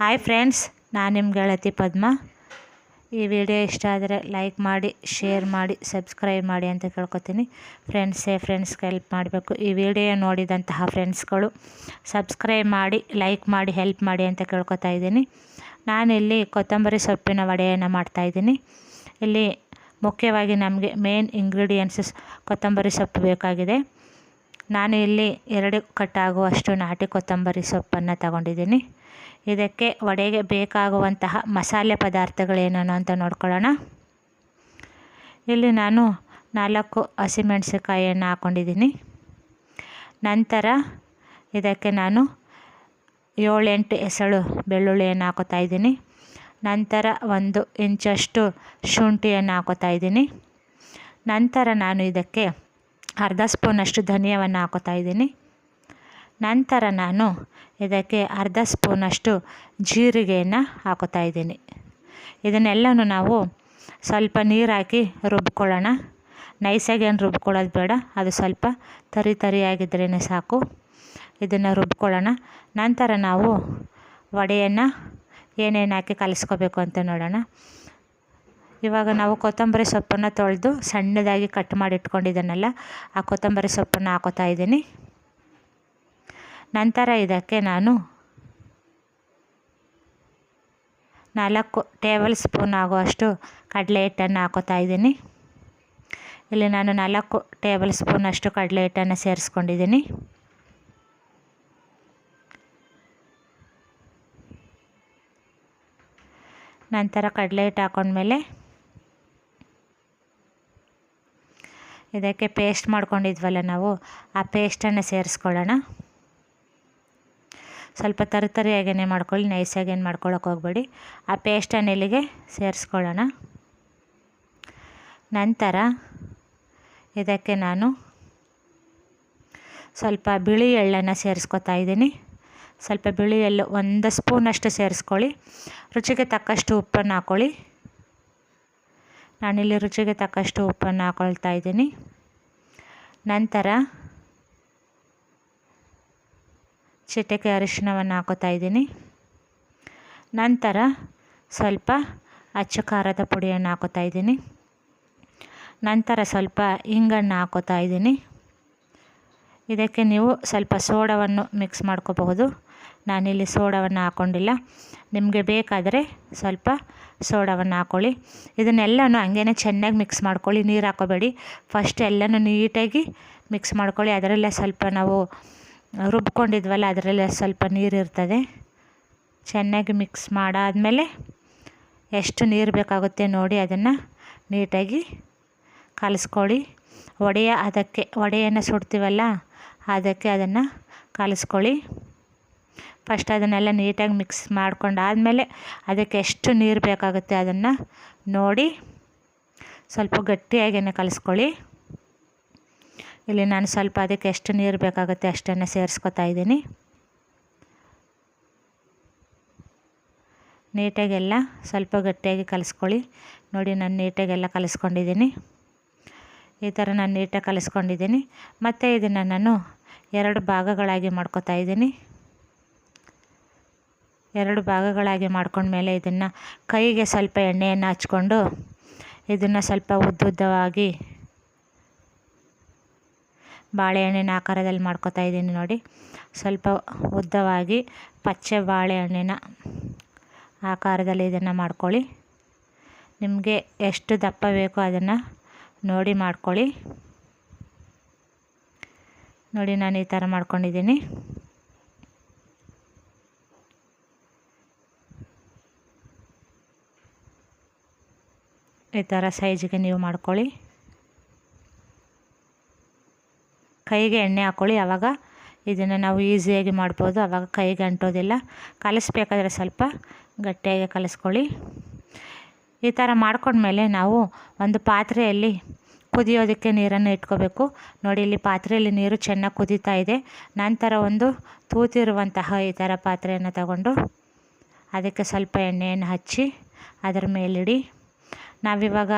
Hi friends ನಾನು ನಿಮ್ಮ ಗೆಳತಿ ಪದ್ಮ. ಈ ವಿಡಿಯೋ ಇಷ್ಟ ಆದರೆ ಲೈಕ್ ಮಾಡಿ ಶೇರ್ ಮಾಡಿ ಸಬ್ಸ್ಕ್ರೈಬ್ ಮಾಡಿ ಅಂತ ಕೇಳ್ಕೊತೀನಿ. ಫ್ರೆಂಡ್ಸೇ ಫ್ರೆಂಡ್ಸ್ಗೆ ಹೆಲ್ಪ್ ಮಾಡಬೇಕು. ಈ ವಿಡಿಯೋ ನೋಡಿದಂತಹ ಫ್ರೆಂಡ್ಸ್ಗಳು ಸಬ್ಸ್ಕ್ರೈಬ್ ಮಾಡಿ ಲೈಕ್ ಮಾಡಿ ಹೆಲ್ಪ್ ಮಾಡಿ ಅಂತ ಕೇಳ್ಕೊತಾ ಇದ್ದೀನಿ. ನಾನಿಲ್ಲಿ ಕೊತ್ತಂಬರಿ ಸೊಪ್ಪಿನ ವಡೆಯನ್ನು ಮಾಡ್ತಾಯಿದ್ದೀನಿ ಇಲ್ಲಿ ಮುಖ್ಯವಾಗಿ ನಮಗೆ ಮೇನ್ ಇಂಗ್ರೀಡಿಯೆಂಟ್ಸಸ್ ಕೊತ್ತಂಬರಿ ಸೊಪ್ಪು ಬೇಕಾಗಿದೆ. ನಾನು ಇಲ್ಲಿ ಎರಡು ಕಟ್ಟಾಗುವಷ್ಟು ನಾಟಿ ಕೊತ್ತಂಬರಿ ಸೊಪ್ಪನ್ನು ತಗೊಂಡಿದ್ದೀನಿ. ಇದಕ್ಕೆ ವಡೆಗೆ ಬೇಕಾಗುವಂತಹ ಮಸಾಲೆ ಪದಾರ್ಥಗಳೇನೇನು ಅಂತ ನೋಡ್ಕೊಳ್ಳೋಣ. ಇಲ್ಲಿ ನಾನು ನಾಲ್ಕು ಹಸಿಮೆಣಸಿಕಾಯಿಯನ್ನು ಹಾಕ್ಕೊಂಡಿದ್ದೀನಿ ನಂತರ ಇದಕ್ಕೆ ನಾನು ಏಳೆಂಟು ಎಸಳು ಬೆಳ್ಳುಳ್ಳಿಯನ್ನು ಹಾಕೋತಾ ಇದ್ದೀನಿ. ನಂತರ ಒಂದು ಇಂಚಷ್ಟು ಶುಂಠಿಯನ್ನು ಹಾಕೋತಾ ಇದ್ದೀನಿ. ನಂತರ ನಾನು ಇದಕ್ಕೆ ಅರ್ಧ ಸ್ಪೂನಷ್ಟು ಧನಿಯವನ್ನು ಹಾಕೋತಾ ಇದ್ದೀನಿ. ನಂತರ ನಾನು ಇದಕ್ಕೆ ಅರ್ಧ ಸ್ಪೂನಷ್ಟು ಜೀರಿಗೆಯನ್ನು ಹಾಕೋತಾ ಇದ್ದೀನಿ. ಇದನ್ನೆಲ್ಲನೂ ನಾವು ಸ್ವಲ್ಪ ನೀರು ಹಾಕಿ ರುಬ್ಕೊಳ್ಳೋಣ. ನೈಸಾಗಿ ಏನು ರುಬ್ಕೊಳ್ಳೋದು ಬೇಡ, ಅದು ಸ್ವಲ್ಪ ತರಿ ತರಿಯಾಗಿದ್ರೇ ಸಾಕು. ಇದನ್ನು ರುಬ್ಕೊಳ್ಳೋಣ. ನಂತರ ನಾವು ವಡೆಯನ್ನು ಏನೇನು ಹಾಕಿ ಕಲಿಸ್ಕೋಬೇಕು ಅಂತ ನೋಡೋಣ. ಇವಾಗ ನಾವು ಕೊತ್ತಂಬರಿ ಸೊಪ್ಪನ್ನು ತೊಳೆದು ಸಣ್ಣದಾಗಿ ಕಟ್ ಮಾಡಿ ಇಟ್ಕೊಂಡಿದ್ದನ್ನೆಲ್ಲ ಆ ಕೊತ್ತಂಬರಿ ಸೊಪ್ಪನ್ನು ಹಾಕೋತಾ ಇದ್ದೀನಿ. ನಂತರ ಇದಕ್ಕೆ ನಾನು ನಾಲ್ಕು ಟೇಬಲ್ ಸ್ಪೂನ್ ಆಗುವಷ್ಟು ಕಡಲೆ ಹಿಟ್ಟನ್ನು ಹಾಕೋತಾ ಇದ್ದೀನಿ. ಇಲ್ಲಿ ನಾನು ನಾಲ್ಕು ಟೇಬಲ್ ಸ್ಪೂನಷ್ಟು ಕಡಲೆ ಹಿಟ್ಟನ್ನು ಸೇರಿಸ್ಕೊಂಡಿದ್ದೀನಿ. ನಂತರ ಕಡಲೆ ಹಿಟ್ಟು ಹಾಕೊಂಡ್ಮೇಲೆ ಇದಕ್ಕೆ ಪೇಸ್ಟ್ ಮಾಡ್ಕೊಂಡಿದ್ವಲ್ಲ ನಾವು, ಆ ಪೇಸ್ಟನ್ನು ಸೇರಿಸ್ಕೊಳ್ಳೋಣ. ಸ್ವಲ್ಪ ತರಿತರಿಯಾಗೇ ಮಾಡ್ಕೊಳ್ಳಿ ನೈಸಾಗಿ ಏನು ಮಾಡ್ಕೊಳ್ಳೋಕೆ ಹೋಗಬೇಡಿ. ಆ ಪೇಸ್ಟನ್ನು ಇಲ್ಲಿಗೆ ಸೇರಿಸ್ಕೊಳ್ಳೋಣ. ನಂತರ ಇದಕ್ಕೆ ನಾನು ಸ್ವಲ್ಪ ಬಿಳಿ ಎಳ್ಳನ್ನು ಸೇರಿಸ್ಕೊತಾ ಇದ್ದೀನಿ. ಸ್ವಲ್ಪ ಬಿಳಿ ಎಳ್ಳು ಒಂದು ಸ್ಪೂನಷ್ಟು ಸೇರಿಸ್ಕೊಳ್ಳಿ. ರುಚಿಗೆ ತಕ್ಕಷ್ಟು ಉಪ್ಪನ್ನು ಹಾಕ್ಕೊಳ್ಳಿ ನಾನಿಲ್ಲಿ ರುಚಿಗೆ ತಕ್ಕಷ್ಟು ಉಪ್ಪನ್ನು ಹಾಕ್ಕೊಳ್ತಾ ಇದ್ದೀನಿ. ನಂತರ ಚಿಟಿಕೆ ಅರಿಶಿಣವನ್ನು ಹಾಕೋತಾ ಇದ್ದೀನಿ. ನಂತರ ಸ್ವಲ್ಪ ಅಚ್ಚ ಖಾರದ ಪುಡಿಯನ್ನು ಹಾಕೋತಾ ಇದ್ದೀನಿ. ನಂತರ ಸ್ವಲ್ಪ ಇಂಗನ್ನು ಹಾಕೋತಾ ಇದ್ದೀನಿ. ಇದಕ್ಕೆ ನೀವು ಸ್ವಲ್ಪ ಸೋಡವನ್ನು ಮಿಕ್ಸ್ ಮಾಡ್ಕೋಬಹುದು. ನಾನಿಲ್ಲಿ ಸೋಡವನ್ನು ಹಾಕ್ಕೊಂಡಿಲ್ಲ ನಿಮಗೆ ಬೇಕಾದರೆ ಸ್ವಲ್ಪ ಸೋಡವನ್ನು ಹಾಕ್ಕೊಳ್ಳಿ ಇದನ್ನೆಲ್ಲನೂ ಹಂಗೇನೆ ಚೆನ್ನಾಗಿ ಮಿಕ್ಸ್ ಮಾಡ್ಕೊಳ್ಳಿ. ನೀರು ಹಾಕೋಬೇಡಿ. ಫಸ್ಟ್ ಎಲ್ಲನೂ ನೀಟಾಗಿ ಮಿಕ್ಸ್ ಮಾಡ್ಕೊಳ್ಳಿ. ಅದರಲ್ಲೇ ಸ್ವಲ್ಪ ನಾವು ರುಬ್ಕೊಂಡಿದ್ವಲ್ಲ, ಅದರಲ್ಲಿ ಸ್ವಲ್ಪ ನೀರು ಇರ್ತದೆ. ಚೆನ್ನಾಗಿ ಮಿಕ್ಸ್ ಮಾಡಾದಮೇಲೆ ಎಷ್ಟು ನೀರು ಬೇಕಾಗುತ್ತೆ ನೋಡಿ ಅದನ್ನು ನೀಟಾಗಿ ಕಲಿಸ್ಕೊಳ್ಳಿ. ವಡೆಯ ಅದಕ್ಕೆ, ವಡೆಯನ್ನು ಸುಡ್ತೀವಲ್ಲ, ಅದಕ್ಕೆ ಅದನ್ನು ಕಲಿಸ್ಕೊಳ್ಳಿ. ಫಸ್ಟ್ ಅದನ್ನೆಲ್ಲ ನೀಟಾಗಿ ಮಿಕ್ಸ್ ಮಾಡ್ಕೊಂಡಾದಮೇಲೆ ಅದಕ್ಕೆ ಎಷ್ಟು ನೀರು ಬೇಕಾಗುತ್ತೆ ಅದನ್ನು ನೋಡಿ ಸ್ವಲ್ಪ ಗಟ್ಟಿಯಾಗಿಯೇ ಕಲಿಸ್ಕೊಳ್ಳಿ. ಇಲ್ಲಿ ನಾನು ಸ್ವಲ್ಪ ಅದಕ್ಕೆ ಎಷ್ಟು ನೀರು ಬೇಕಾಗುತ್ತೆ ಅಷ್ಟನ್ನು ಸೇರಿಸ್ಕೊತಾ ಇದ್ದೀನಿ. ನೀಟಾಗೆಲ್ಲ ಸ್ವಲ್ಪ ಗಟ್ಟಿಯಾಗಿ ಕಲಿಸ್ಕೊಳ್ಳಿ. ನೋಡಿ ನಾನು ನೀಟಾಗೆಲ್ಲ ಕಲಿಸ್ಕೊಂಡಿದ್ದೀನಿ. ಈ ಥರ ನಾನು ನೀಟಾಗಿ ಕಲಿಸ್ಕೊಂಡಿದ್ದೀನಿ. ಮತ್ತು ಇದನ್ನು ನಾನು ಎರಡು ಭಾಗಗಳಾಗಿ ಮಾಡ್ಕೋತಾ ಇದ್ದೀನಿ. ಎರಡು ಭಾಗಗಳಾಗಿ ಮಾಡ್ಕೊಂಡ್ಮೇಲೆ ಇದನ್ನು ಕೈಗೆ ಸ್ವಲ್ಪ ಎಣ್ಣೆಯನ್ನು ಹಚ್ಕೊಂಡು ಇದನ್ನು ಸ್ವಲ್ಪ ಉದ್ದುದ್ದವಾಗಿ ಬಾಳೆಹಣ್ಣಿನ ಆಕಾರದಲ್ಲಿ ಮಾಡ್ಕೊತಾ ಇದ್ದೀನಿ ನೋಡಿ. ಸ್ವಲ್ಪ ಉದ್ದವಾಗಿ ಪಚ್ಚೆ ಬಾಳೆಹಣ್ಣಿನ ಆಕಾರದಲ್ಲಿ ಇದನ್ನು ಮಾಡ್ಕೊಳ್ಳಿ. ನಿಮಗೆ ಎಷ್ಟು ದಪ್ಪ ಬೇಕೋ ಅದನ್ನು ನೋಡಿ ಮಾಡ್ಕೊಳ್ಳಿ. ನೋಡಿ ನಾನು ಈ ಥರ ಮಾಡ್ಕೊಂಡಿದ್ದೀನಿ. ಈ ಥರ ಸೈಜಿಗೆ ನೀವು ಮಾಡ್ಕೊಳ್ಳಿ. ಕೈಗೆ ಎಣ್ಣೆ ಹಾಕ್ಕೊಳ್ಳಿ ಆವಾಗ ಇದನ್ನು ನಾವು ಈಸಿಯಾಗಿ ಮಾಡ್ಬೋದು. ಆವಾಗ ಕೈಗೆ ಅಂಟೋದಿಲ್ಲ. ಕಲಿಸ್ಬೇಕಾದ್ರೆ ಸ್ವಲ್ಪ ಗಟ್ಟಿಯಾಗಿ ಕಲಿಸ್ಕೊಳ್ಳಿ. ಈ ಥರ ಮಾಡ್ಕೊಂಡ್ಮೇಲೆ ನಾವು ಒಂದು ಪಾತ್ರೆಯಲ್ಲಿ ಕುದಿಯೋದಕ್ಕೆ ನೀರನ್ನು ಇಟ್ಕೋಬೇಕು. ನೋಡಿ, ಇಲ್ಲಿ ಪಾತ್ರೆಯಲ್ಲಿ ನೀರು ಚೆನ್ನಾಗಿ ಕುದೀತಾ ಇದೆ. ನಂತರ ಒಂದು ತೂತಿರುವಂತಹ ಈ ಥರ ಪಾತ್ರೆಯನ್ನು ತಗೊಂಡು ಅದಕ್ಕೆ ಸ್ವಲ್ಪ ಎಣ್ಣೆಯನ್ನು ಹಚ್ಚಿ ಅದರ ಮೇಲಿಡಿ. ನಾವಿವಾಗ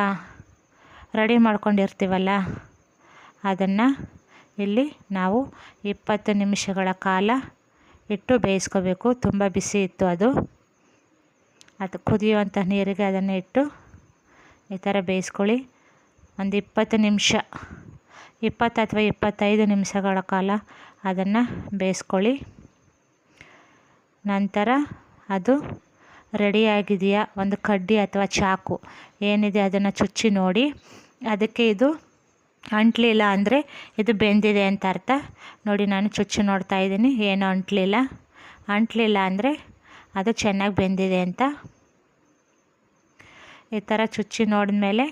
ರೆಡಿ ಮಾಡ್ಕೊಂಡಿರ್ತೀವಲ್ಲ, ಅದನ್ನು ಇಲ್ಲಿ ನಾವು ಇಪ್ಪತ್ತು ನಿಮಿಷಗಳ ಕಾಲ ಇಟ್ಟು ಬೇಯಿಸ್ಕೋಬೇಕು. ತುಂಬ ಬಿಸಿ ಇತ್ತು ಅದು. ಅದು ಕುದಿಯುವಂಥ ನೀರಿಗೆ ಅದನ್ನು ಇಟ್ಟು ಈ ಥರ ಬೇಯಿಸ್ಕೊಳ್ಳಿ. ಒಂದು ಇಪ್ಪತ್ತು ನಿಮಿಷ, ಇಪ್ಪತ್ತು ಅಥವಾ ಇಪ್ಪತ್ತೈದು ನಿಮಿಷಗಳ ಕಾಲ ಅದನ್ನು ಬೇಯಿಸ್ಕೊಳ್ಳಿ. ನಂತರ ಅದು ರೆಡಿಯಾಗಿದೆಯಾ ಒಂದು ಕಡ್ಡಿ ಅಥವಾ ಚಾಕು ಏನಿದೆ ಅದನ್ನು ಚುಚ್ಚಿ ನೋಡಿ. ಅದಕ್ಕೆ ಇದು ಅಂಟಲಿಲ್ಲ ಅಂದರೆ ಇದು ಬೆಂದಿದೆ ಅಂತ ಅರ್ಥ. ನೋಡಿ, ನಾನು ಚುಚ್ಚಿ ನೋಡ್ತಾ ಇದ್ದೀನಿ. ಏನು ಅಂಟಲಿಲ್ಲ? ಅಂಟಲಿಲ್ಲ ಅಂದರೆ ಅದು ಚೆನ್ನಾಗಿ ಬೆಂದಿದೆ ಅಂತ. ಈ ಥರ ಚುಚ್ಚಿ ನೋಡಿದ್ಮೇಲೆ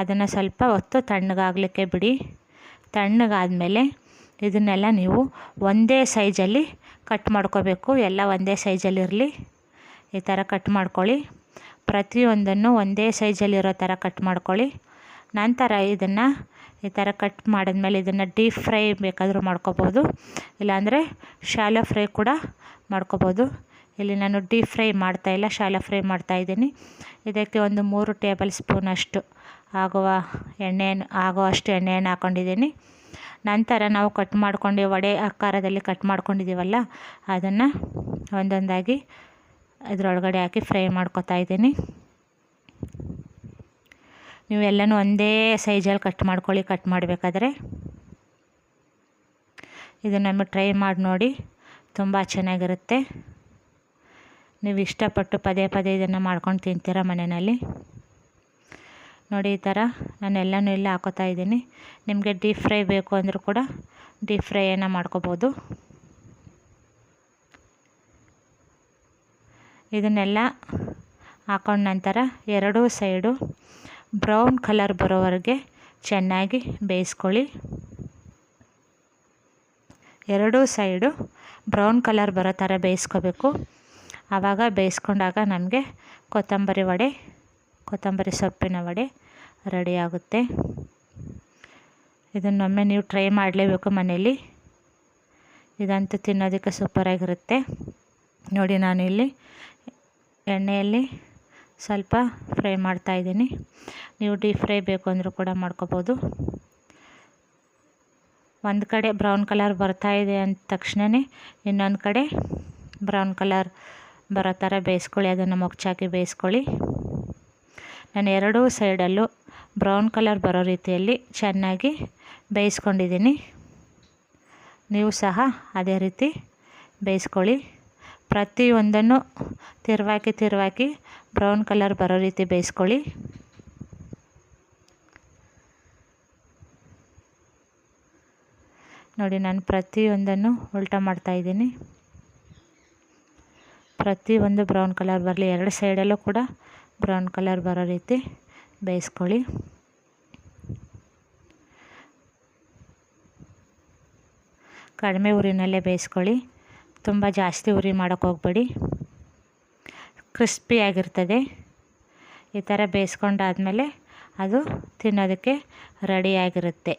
ಅದನ್ನು ಸ್ವಲ್ಪ ಹೊತ್ತು ತಣ್ಣಗಾಗಲಿಕ್ಕೆ ಬಿಡಿ. ತಣ್ಣಗಾದಮೇಲೆ ಇದನ್ನೆಲ್ಲ ನೀವು ಒಂದೇ ಸೈಜಲ್ಲಿ ಕಟ್ ಮಾಡ್ಕೋಬೇಕು. ಎಲ್ಲ ಒಂದೇ ಸೈಜಲ್ಲಿರಲಿ ಈ ಥರ ಕಟ್ ಮಾಡ್ಕೊಳ್ಳಿ. ಪ್ರತಿಯೊಂದನ್ನು ಒಂದೇ ಸೈಜಲ್ಲಿರೋ ಥರ ಕಟ್ ಮಾಡ್ಕೊಳ್ಳಿ. ನಂತರ ಇದನ್ನು ಈ ಥರ ಕಟ್ ಮಾಡಿದ್ಮೇಲೆ ಇದನ್ನು ಡೀಪ್ ಫ್ರೈ ಬೇಕಾದರೂ ಮಾಡ್ಕೋಬೋದು. ಇಲ್ಲಾಂದರೆ ಶಾಲೋ ಫ್ರೈ ಕೂಡ ಮಾಡ್ಕೋಬೋದು. ಇಲ್ಲಿ ನಾನು ಡೀಪ್ ಫ್ರೈ ಮಾಡ್ತಾಯಿಲ್ಲ ಶಾಲೋ ಫ್ರೈ ಮಾಡ್ತಾಯಿದ್ದೀನಿ ಇದಕ್ಕೆ ಒಂದು ಮೂರು ಟೇಬಲ್ ಸ್ಪೂನಷ್ಟು ಆಗುವ ಎಣ್ಣೆಯನ್ನು ಆಗೋ ಅಷ್ಟು ಎಣ್ಣೆಯನ್ನು ಹಾಕ್ಕೊಂಡಿದ್ದೀನಿ ನಂತರ ನಾವು ಕಟ್ ಮಾಡ್ಕೊಂಡು, ವಡೆ ಆಕಾರದಲ್ಲಿ ಕಟ್ ಮಾಡ್ಕೊಂಡಿದ್ದೀವಲ್ಲ, ಅದನ್ನು ಒಂದೊಂದಾಗಿ ಅದರೊಳಗಡೆ ಹಾಕಿ ಫ್ರೈ ಮಾಡ್ಕೊತಾ ಇದ್ದೀನಿ. ನೀವು ಎಲ್ಲನೂ ಒಂದೇ ಸೈಜಲ್ಲಿ ಕಟ್ ಮಾಡ್ಕೊಳ್ಳಿ, ಕಟ್ ಮಾಡಬೇಕಾದ್ರೆ. ಇದನ್ನೊಮ್ಮೆ ಟ್ರೈ ಮಾಡಿ ನೋಡಿ, ತುಂಬ ಚೆನ್ನಾಗಿರುತ್ತೆ. ನೀವು ಇಷ್ಟಪಟ್ಟು ಪದೇ ಪದೇ ಇದನ್ನು ಮಾಡ್ಕೊಂಡು ತಿಂತೀರ ಮನೆಯಲ್ಲಿ? ನೋಡಿ ಈ ಥರ ನಾನು ಎಲ್ಲನೂ ಇಲ್ಲಿ ಹಾಕೋತಾ ಇದ್ದೀನಿ. ನಿಮಗೆ ಡೀಪ್ ಫ್ರೈ ಬೇಕು ಅಂದರೂ ಕೂಡ ಡೀಪ್ ಫ್ರೈಯನ್ನು ಮಾಡ್ಕೋಬೋದು. ಇದನ್ನೆಲ್ಲ ಹಾಕೊಂಡ ನಂತರ ಎರಡೂ ಸೈಡು ಬ್ರೌನ್ ಕಲರ್ ಬರೋವರೆಗೆ ಚೆನ್ನಾಗಿ ಬೇಯಿಸ್ಕೊಳ್ಳಿ. ಎರಡೂ ಸೈಡು ಬ್ರೌನ್ ಕಲರ್ ಬರೋ ಥರ ಬೇಯಿಸ್ಕೋಬೇಕು. ಆವಾಗ ಬೇಯಿಸ್ಕೊಂಡಾಗ ನಮಗೆ ಕೊತ್ತಂಬರಿ ವಡೆ, ಕೊತ್ತಂಬರಿ ಸೊಪ್ಪಿನ ವಡೆ ರೆಡಿಯಾಗುತ್ತೆ ಇದನ್ನೊಮ್ಮೆ ನೀವು ಟ್ರೈ ಮಾಡಲೇಬೇಕು ಮನೇಲಿ ಇದಂತೂ ತಿನ್ನೋದಕ್ಕೆ ಸೂಪರಾಗಿರುತ್ತೆ. ನೋಡಿ ನಾನು ಇಲ್ಲಿ ಎಣ್ಣೆಯಲ್ಲಿ ಸ್ವಲ್ಪ ಫ್ರೈ ಮಾಡ್ತಾ ಇದ್ದೀನಿ. ನೀವು ಡೀಪ್ ಫ್ರೈ ಬೇಕು ಅಂದರೂ ಕೂಡ ಮಾಡ್ಕೋಬೋದು. ಒಂದು ಕಡೆ ಬ್ರೌನ್ ಕಲರ್ ಬರ್ತಾ ಇದೆ ಅಂದ ತಕ್ಷಣವೇ ಇನ್ನೊಂದು ಕಡೆ ಬ್ರೌನ್ ಕಲರ್ ಬರೋ ಥರ ಬೇಯಿಸ್ಕೊಳ್ಳಿ, ಅದನ್ನು ಮೊಗ್ಚಾಕಿ ಬೇಯಿಸ್ಕೊಳ್ಳಿ. ನಾನು ಎರಡೂ ಸೈಡಲ್ಲೂ ಬ್ರೌನ್ ಕಲರ್ ಬರೋ ರೀತಿಯಲ್ಲಿ ಚೆನ್ನಾಗಿ ಬೇಯಿಸ್ಕೊಂಡಿದ್ದೀನಿ. ನೀವು ಸಹ ಅದೇ ರೀತಿ ಬೇಯಿಸ್ಕೊಳ್ಳಿ. ಪ್ರತಿಯೊಂದನ್ನು ತಿರುವಾಕಿ ತಿರುವಾಕಿ ಬ್ರೌನ್ ಕಲರ್ ಬರೋ ರೀತಿ ಬೇಯಿಸ್ಕೊಳ್ಳಿ. ನೋಡಿ, ನಾನು ಪ್ರತಿಯೊಂದನ್ನು ಉಲ್ಟಾ ಮಾಡ್ತಾಯಿದ್ದೀನಿ ಪ್ರತಿಯೊಂದು ಬ್ರೌನ್ ಕಲರ್ ಬರಲಿ, ಎರಡು ಸೈಡಲ್ಲೂ ಕೂಡ ಬ್ರೌನ್ ಕಲರ್ ಬರೋ ರೀತಿ ಬೇಯಿಸ್ಕೊಳ್ಳಿ. ಕಡಿಮೆ ಉರಿನಲ್ಲೇ ಬೇಯಿಸ್ಕೊಳ್ಳಿ. ತುಂಬ ಜಾಸ್ತಿ ಉರಿ ಮಾಡೋಕ್ಕೆ ಹೋಗಬೇಡಿ. ಕ್ರಿಸ್ಪಿಯಾಗಿರ್ತದೆ ಈ ಥರ ಬೇಯಿಸ್ಕೊಂಡಾದಮೇಲೆ ಅದು ತಿನ್ನೋದಕ್ಕೆ ರೆಡಿಯಾಗಿರುತ್ತೆ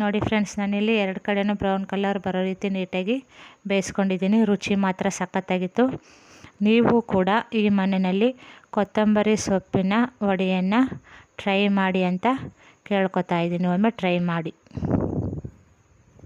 ನೋಡಿ ಫ್ರೆಂಡ್ಸ್, ನಾನಿಲ್ಲಿ ಎರಡು ಕಡೆಯೂ ಬ್ರೌನ್ ಕಲರ್ ಬರೋ ರೀತಿ ನೀಟಾಗಿ ಬೇಯಿಸ್ಕೊಂಡಿದ್ದೀನಿ. ರುಚಿ ಮಾತ್ರ ಸಖತ್ತಾಗಿತ್ತು. ನೀವು ಕೂಡ ಈ ಮನೆಯಲ್ಲಿ ಕೊತ್ತಂಬರಿ ಸೊಪ್ಪಿನ ವಡೆಯನ್ನು ಟ್ರೈ ಮಾಡಿ ಅಂತ ಕೇಳ್ಕೊತಾ ಇದ್ದೀನಿ. ಒಮ್ಮೆ ಟ್ರೈ ಮಾಡಿ.